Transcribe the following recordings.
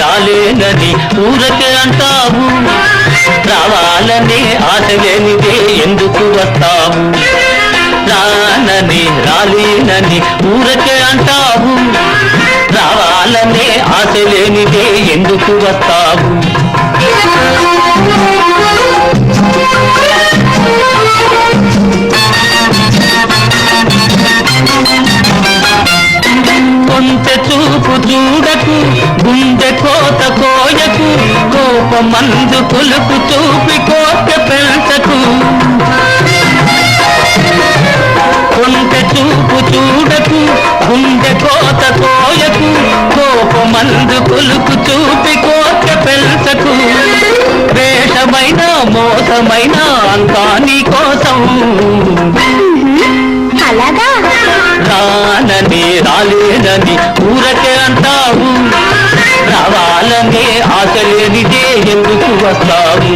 రాలేనని ఊరకే అంటావు. రావాలని ఆశ లేనిదే ఎందుకు వస్తావు? రానని రాలేనని ఊరకే అంటావు. రావాలనే ఆశ లేనిదే ఎందుకు వస్తావు? కోపమందు పులుపు చూపి కోత పెంచకు. కొంత చూపు చూడకు గుండె కోత కోయకు కోపమందు పులుపు చూపి కోత పెంచకు. వేషమైన మోసమైన అంతా నీ కోసం. అలాగా? రానని రాలేనని నీకే ఆశ లేనిదే ఎందుకు వస్తావు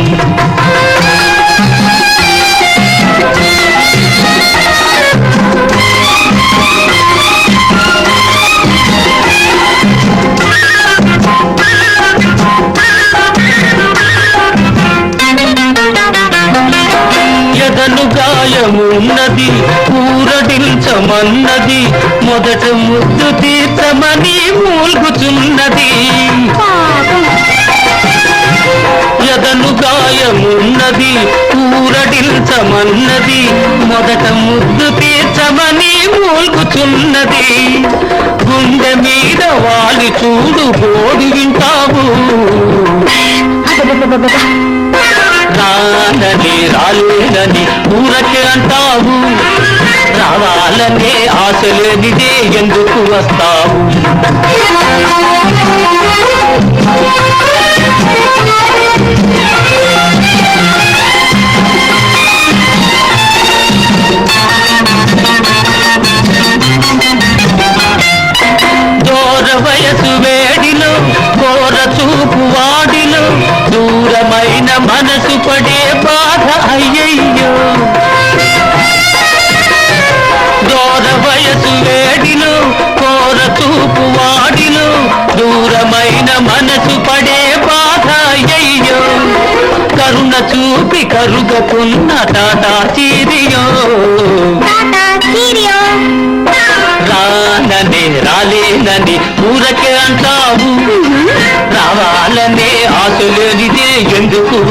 ఎదలు గాయమున్నది ఊరడించమన్నది మొదట ముద్దు తీర్చమని మూల్గుచున్న ఉన్నది ఊరడించమన్నది మొదట ముద్దు తీర్చమని మూల్గుచున్నది. గుండె మీద వాలి చూడు బోడి వింటావు. రానని రాలేనని ఊరకే అంటావు. రావాలనే ఆశ లేనిదే ఎందుకు వస్తావు? వాడిలో దూరమైన మనసు పడే బాధ అయ్యయ్యో. దూర వయసు వేడిలో కోర తూపు వాడిలో దూరమైన మనసు పడే బాధ అయ్యయ్యో. కరుణ చూపి కరుగకున్న తాతా చీరి ఊరకే అంటావు. రావాలనే ఆశ లేనిదే ఎందుకు?